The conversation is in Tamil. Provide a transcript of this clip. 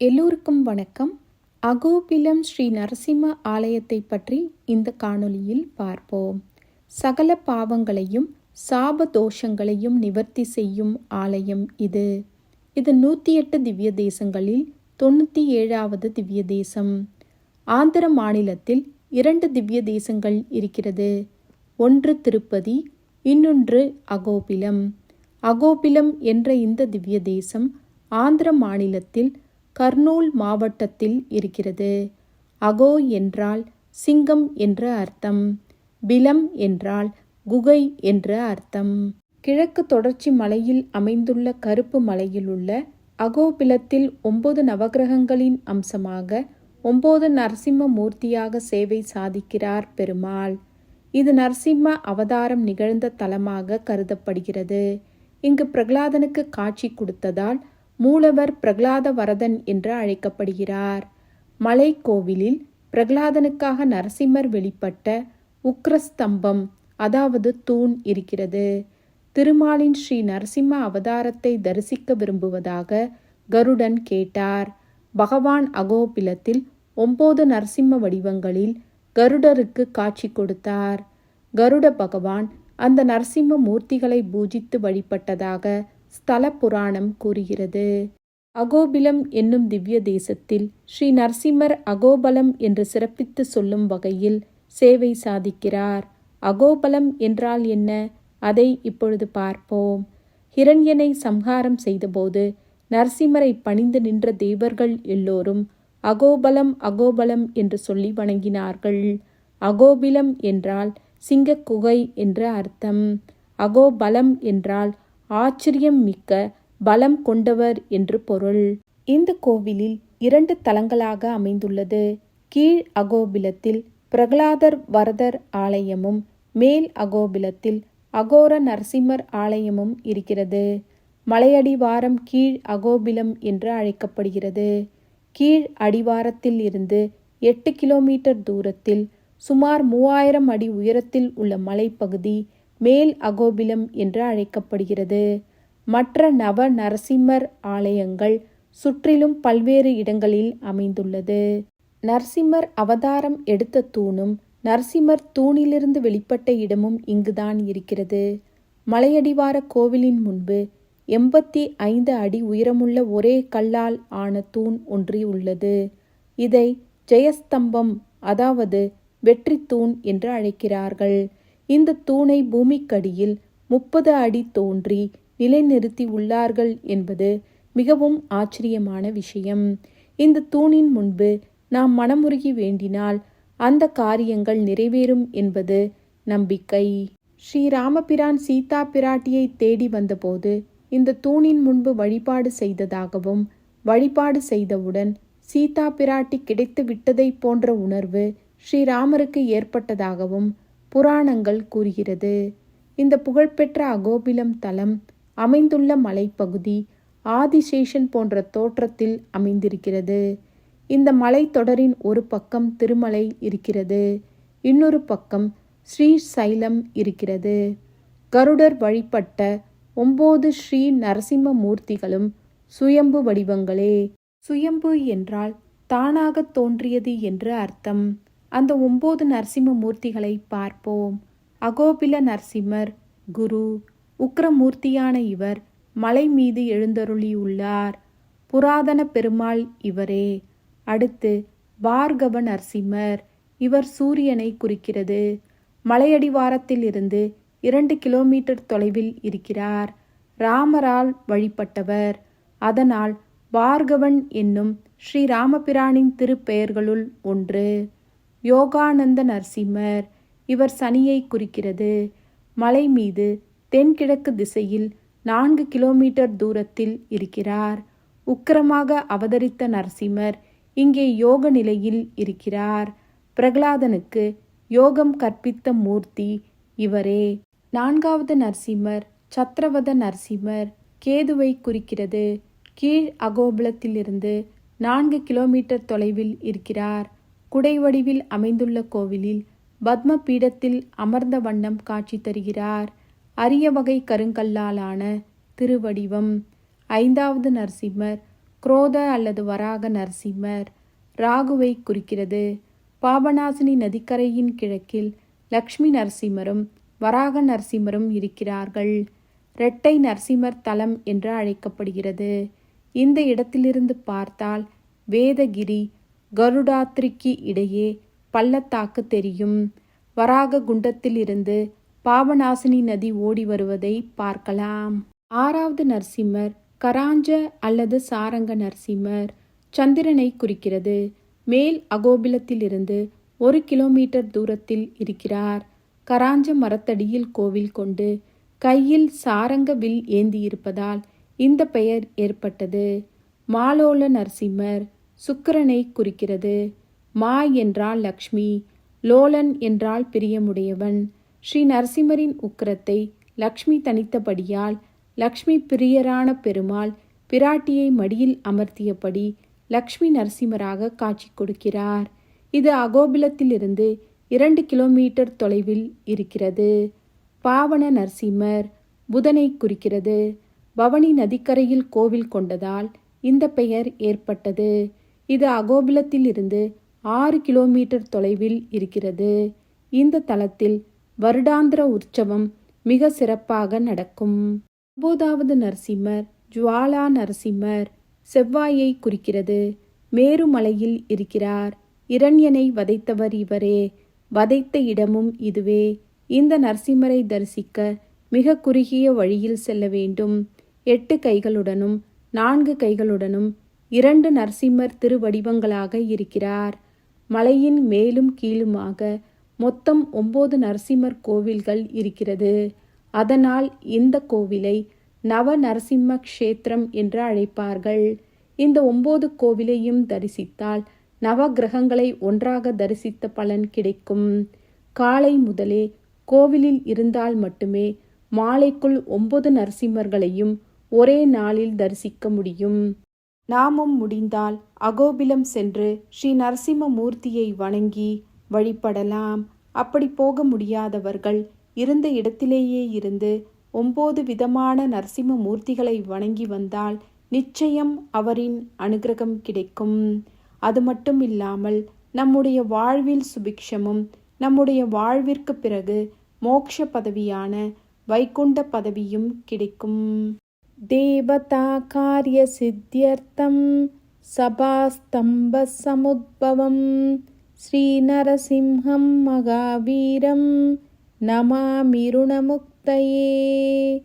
எல்லோருக்கும் வணக்கம். அகோபிலம் ஸ்ரீ நரசிம்ம ஆலயத்தை பற்றி இந்த காணொளியில் பார்ப்போம். சகல பாவங்களையும் சாப தோஷங்களையும் நிவர்த்தி செய்யும் ஆலயம் இது. இது நூற்றி எட்டு திவ்ய தேசங்களில் தொண்ணூற்றி ஏழாவது திவ்ய தேசம். ஆந்திர மாநிலத்தில் இரண்டு திவ்ய தேசங்கள் இருக்கிறது. ஒன்று திருப்பதி இன்னொன்று அகோபிலம். அகோபிலம் என்ற இந்த திவ்ய தேசம் ஆந்திர மாநிலத்தில் கர்னூல் மாவட்டத்தில் இருக்கிறது. அகோ என்றால் சிங்கம் என்ற அர்த்தம். பிலம் என்றால் குகை என்ற அர்த்தம். கிழக்கு தொடர்ச்சி மலையில் அமைந்துள்ள கருப்பு மலையில் உள்ள அகோபிலத்தில் ஒன்பது நவகிரகங்களின் அம்சமாக ஒன்பது நரசிம்ம மூர்த்தியாக சேவை சாதிக்கிறார் பெருமாள். இது நரசிம்ம அவதாரம் நிகழ்ந்த தலமாக கருதப்படுகிறது. இங்கு பிரகலாதனுக்கு காட்சி கொடுத்ததால் மூலவர் பிரகலாத வரதன் என்று அழைக்கப்படுகிறார். மலை கோவிலில் பிரகலாதனுக்காக நரசிம்மர் வெளிப்பட்ட உக்ரஸ்தம்பம் அதாவது தூண் இருக்கிறது. திருமாலின் ஸ்ரீ நரசிம்ம அவதாரத்தை தரிசிக்க விரும்புவதாக கருடன் கேட்டார். பகவான் அகோபிலத்தில் ஒன்பது நரசிம்ம வடிவங்களில் கருடருக்கு காட்சி கொடுத்தார். கருட பகவான் அந்த நரசிம்ம மூர்த்திகளை பூஜித்து வழிபட்டதாக ஸ்தல புராணம் கூறுகிறது. அகோபிலம் என்னும் திவ்ய தேசத்தில் ஸ்ரீ நரசிம்மர் அகோபலம் என்று சிறப்பித்து சொல்லும் வகையில் சேவை சாதிக்கிறார். அகோபலம் என்றால் என்ன? அதை இப்பொழுது பார்ப்போம். ஹிரண்யனை சம்ஹாரம் செய்தபோது நரசிம்மரை பணிந்து நின்ற தேவர்கள் எல்லோரும் அகோபலம் அகோபலம் என்று சொல்லி வணங்கினார்கள். அகோபிலம் என்றால் சிங்கக்குகை என்று அர்த்தம். அகோபலம் என்றால் ஆச்சரியம் மிக்க பலம் கொண்டவர் என்று பொருள். இந்த கோவிலில் இரண்டு தலங்களாக அமைந்துள்ளது. கீழ் அகோபிலத்தில் பிரகலாதர் வரதர் ஆலயமும் மேல் அகோபிலத்தில் அகோர நரசிம்மர் ஆலயமும் இருக்கிறது. மலையடிவாரம் கீழ் அகோபிலம் என்று அழைக்கப்படுகிறது. கீழ் அடிவாரத்தில் இருந்து எட்டு கிலோமீட்டர் தூரத்தில் சுமார் மூவாயிரம் அடி உயரத்தில் உள்ள மலைப்பகுதி மேல் அகோபிலம் என்று அழைக்கப்படுகிறது. மற்ற நவ நரசிம்மர் ஆலயங்கள் சுற்றிலும் பல்வேறு இடங்களில் அமைந்துள்ளது. நரசிம்மர் அவதாரம் எடுத்த தூணும் நரசிம்மர் தூணிலிருந்து வெளிப்பட்ட இடமும் இங்குதான் இருக்கிறது. மலையடிவார கோவிலின் முன்பு எண்பத்தி ஐந்து அடி உயரமுள்ள ஒரே கல்லால் ஆன தூண் ஒன்றி உள்ளது. இதை ஜெயஸ்தம்பம் அதாவது வெற்றி தூண் என்று அழைக்கிறார்கள். இந்த தூணை பூமிக்கடியில் முப்பது அடி தோன்றி நிலைநிறுத்தி உள்ளார்கள் என்பது மிகவும் ஆச்சரியமான விஷயம். இந்த தூணின் முன்பு நாம் மனமுருகி வேண்டினால் அந்த காரியங்கள் நிறைவேறும் என்பது நம்பிக்கை. ஸ்ரீராமபிரான் சீதா பிராட்டியை தேடி வந்தபோது இந்த தூணின் முன்பு வழிபாடு செய்ததாகவும் வழிபாடு செய்தவுடன் சீதா பிராட்டி கிடைத்து விட்டதை போன்ற உணர்வு ஸ்ரீராமருக்கு ஏற்பட்டதாகவும் புராணங்கள் கூறுகிறது. இந்த புகழ்பெற்ற அகோபிலம் தலம் அமைந்துள்ள மலைப்பகுதி ஆதிசேஷன் போன்ற தோற்றத்தில் அமைந்திருக்கிறது. இந்த மலைத்தொடரின் ஒரு பக்கம் திருமலை இருக்கிறது இன்னொரு பக்கம் ஸ்ரீ சைலம் இருக்கிறது. கருடர் வழிபட்ட ஒம்பது ஸ்ரீ நரசிம்ம மூர்த்திகளும் சுயம்பு வடிவங்களே. சுயம்பு என்றால் தானாக தோன்றியது என்று அர்த்தம். அந்த ஒம்பது நரசிம்ம மூர்த்திகளை பார்ப்போம். அகோபில நரசிம்மர் குரு உக்ரமூர்த்தியான இவர் மலை மீது எழுந்தருளியுள்ளார். புராதன பெருமாள் இவரே. அடுத்து பார்கவ நரசிம்மர் இவர் சூரியனை குறிக்கிறது. மலையடிவாரத்திலிருந்து இரண்டு கிலோமீட்டர் தொலைவில் இருக்கிறார். ராமரால் வழிபட்டவர். அதனால் பார்கவன் என்னும் ஸ்ரீராமபிரானின் திருப்பெயர்களுள் ஒன்று. யோகானந்த நரசிம்மர். இவர் சனியை குறிக்கிறது. மலை மீது தென்கிழக்கு திசையில் நான்கு கிலோமீட்டர் தூரத்தில் இருக்கிறார். உக்கிரமாக அவதரித்த நரசிம்மர் இங்கே யோக நிலையில் இருக்கிறார். பிரகலாதனுக்கு யோகம் கற்பித்த மூர்த்தி இவரே. நான்காவது நரசிம்மர் சத்ரவத நரசிம்மர் கேதுவை குறிக்கிறது. கீழ் அகோபுலத்திலிருந்து நான்கு கிலோமீட்டர் தொலைவில் இருக்கிறார். குடை வடிவில் அமைந்துள்ள கோவிலில் பத்ம பீடத்தில் அமர்ந்த வண்ணம் காட்சி தருகிறார். அரிய வகை கருங்கல்லாலான திருவடிவம். ஐந்தாவது நரசிம்மர் குரோத அல்லது வராக நரசிம்மர் ராகுவை குறிக்கிறது. பாபநாசினி நதிக்கரையின் கிழக்கில் லக்ஷ்மி நரசிம்மரும் வராக நரசிம்மரும் இருக்கிறார்கள். இரட்டை நரசிம்மர் தலம் என்று அழைக்கப்படுகிறது. இந்த இடத்திலிருந்து பார்த்தால் வேதகிரி கருடாத்ரிக்கு இடையே பள்ளத்தாக்கு தெரியும். வராக குண்டத்திலிருந்து பாபநாசினி நதி ஓடி வருவதை பார்க்கலாம். ஆறாவது நரசிம்மர் கராஞ்ச அல்லது சாரங்க நரசிம்மர் சந்திரனை குறிக்கிறது. மேல் அகோபிலத்திலிருந்து ஒரு கிலோமீட்டர் தூரத்தில் இருக்கிறார். கராஞ்ச மரத்தடியில் கோவில் கொண்டு கையில் சாரங்க வில் ஏந்தியிருப்பதால் இந்த பெயர் ஏற்பட்டது. மாலோல நரசிம்மர் சுக்கிரனை குறிக்கிறது. மா என்றால் லக்ஷ்மி லோலன் என்றால் பிரியமுடையவன். ஸ்ரீ நரசிம்மரின் உக்கிரத்தை லக்ஷ்மி தனித்தபடியால் லக்ஷ்மி பிரியரான பெருமாள் பிராட்டியை மடியில் அமர்த்தியபடி லக்ஷ்மி நரசிம்மராக காட்சி கொடுக்கிறார். இது அகோபிலத்திலிருந்து இரண்டு கிலோமீட்டர் தொலைவில் இருக்கிறது. பாவன நரசிம்மர் புதனை குறிக்கிறது. பவனி நதிக்கரையில் கோவில் கொண்டதால் இந்த பெயர் ஏற்பட்டது. இது அகோபிலத்திலிருந்து ஆறு கிலோமீட்டர் தொலைவில் இருக்கிறது. இந்த தலத்தில் வருடாந்திர உற்சவம் மிக சிறப்பாக நடக்கும். ஒன்பதாவது நரசிம்மர் ஜுவாலா நரசிம்மர் செவ்வாயை குறிக்கிறது. மேருமலையில் இருக்கிறார். இரண்யனை வதைத்தவர் இவரே. வதைத்த இடமும் இதுவே. இந்த நரசிம்மரை தரிசிக்க மிக குறுகிய வழியில் செல்ல வேண்டும். எட்டு கைகளுடனும் நான்கு கைகளுடனும் இரண்டு நரசிம்மர் திருவடிவங்களாக இருக்கிறார். மலையின் மேலும் கீழுமாக மொத்தம் ஒன்பது நரசிம்மர் கோவில்கள் இருக்கிறது. அதனால் இந்த கோவிலை நவ நரசிம்ம க்ஷேத்திரம் என்று அழைப்பார்கள். இந்த ஒன்பது கோவிலையும் தரிசித்தால் நவ கிரகங்களை ஒன்றாக தரிசித்த பலன் கிடைக்கும். காலை முதலே கோவிலில் இருந்தால் மட்டுமே மாலைக்குள் ஒன்பது நரசிம்மர்களையும் ஒரே நாளில் தரிசிக்க முடியும். நாமும் முடிந்தால் அகோபிலம் சென்று ஸ்ரீ நரசிம்ம மூர்த்தியை வணங்கி வழிபடலாம். அப்படி போக முடியாதவர்கள் இருந்த இடத்திலேயே இருந்து ஒம்பது விதமான நரசிம்ம மூர்த்திகளை வணங்கி வந்தால் நிச்சயம் அவரின் அனுகிரகம் கிடைக்கும். அது மட்டும் இல்லாமல் நம்முடைய வாழ்வில் சுபிக்ஷமும் நம்முடைய வாழ்விற்கு பிறகு மோக்ஷ பதவியான வைகுண்ட பதவியும் கிடைக்கும். देवताकार्यसिद्ध्यर्थं सभास्तम्भसमुद्भवं श्रीनरसिंहं महावीरं नमामि ऋणमुक्तये।